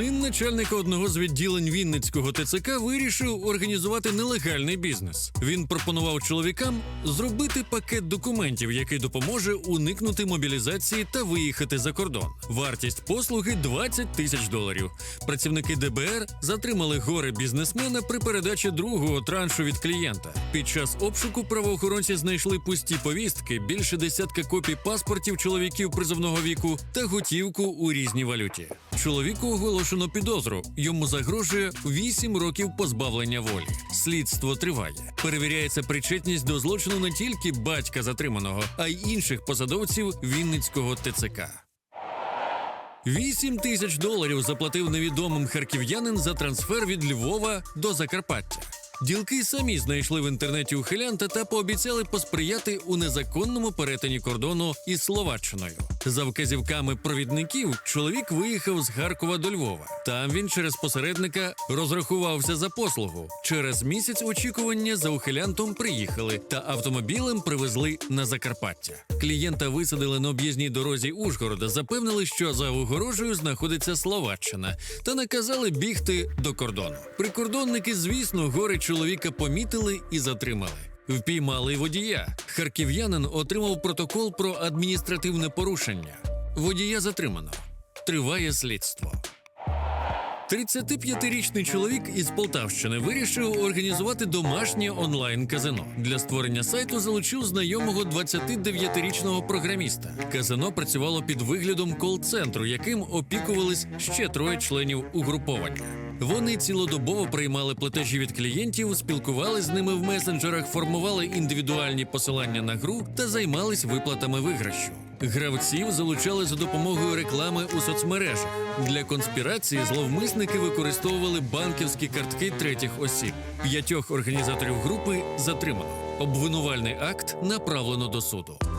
Син начальника одного з відділень Вінницького ТЦК вирішив організувати нелегальний бізнес. Він пропонував чоловікам зробити пакет документів, який допоможе уникнути мобілізації та виїхати за кордон. Вартість послуги 20 тисяч доларів. Працівники ДБР затримали горе бізнесмена при передачі другого траншу від клієнта. Під час обшуку правоохоронці знайшли пусті повістки, більше десятка копій паспортів чоловіків призовного віку та готівку у різній валюті. Чоловіку оголошено підозру. Йому загрожує 8 років позбавлення волі. Слідство триває. Перевіряється причетність до злочину не тільки батька затриманого, а й інших посадовців Вінницького ТЦК. 8 тисяч доларів заплатив невідомим харків'янин за трансфер від Львова до Закарпаття. Ділки самі знайшли в інтернеті ухилянта та пообіцяли посприяти у незаконному перетині кордону із Словаччиною. За вказівками провідників, чоловік виїхав з Харкова до Львова. Там він через посередника розрахувався за послугу. Через місяць очікування за ухилянтом приїхали та автомобілем привезли на Закарпаття. Клієнта висадили на об'їзній дорозі Ужгорода, запевнили, що за огорожею знаходиться Словаччина, та наказали бігти до кордону. Прикордонники, звісно, гори чоловіка помітили і затримали. Впіймали водія. Харків'янин отримав протокол про адміністративне порушення. Водія затримано. Триває слідство. 35-річний чоловік із Полтавщини вирішив організувати домашнє онлайн-казино. Для створення сайту залучив знайомого 29-річного програміста. Казино працювало під виглядом кол-центру, яким опікувались ще троє членів угруповання. Вони цілодобово приймали платежі від клієнтів, спілкувались з ними в месенджерах, формували індивідуальні посилання на гру та займались виплатами виграшу. Гравців залучали за допомогою реклами у соцмережах. Для конспірації зловмисники використовували банківські картки третіх осіб. П'ятьох організаторів групи затримано. Обвинувальний акт направлено до суду.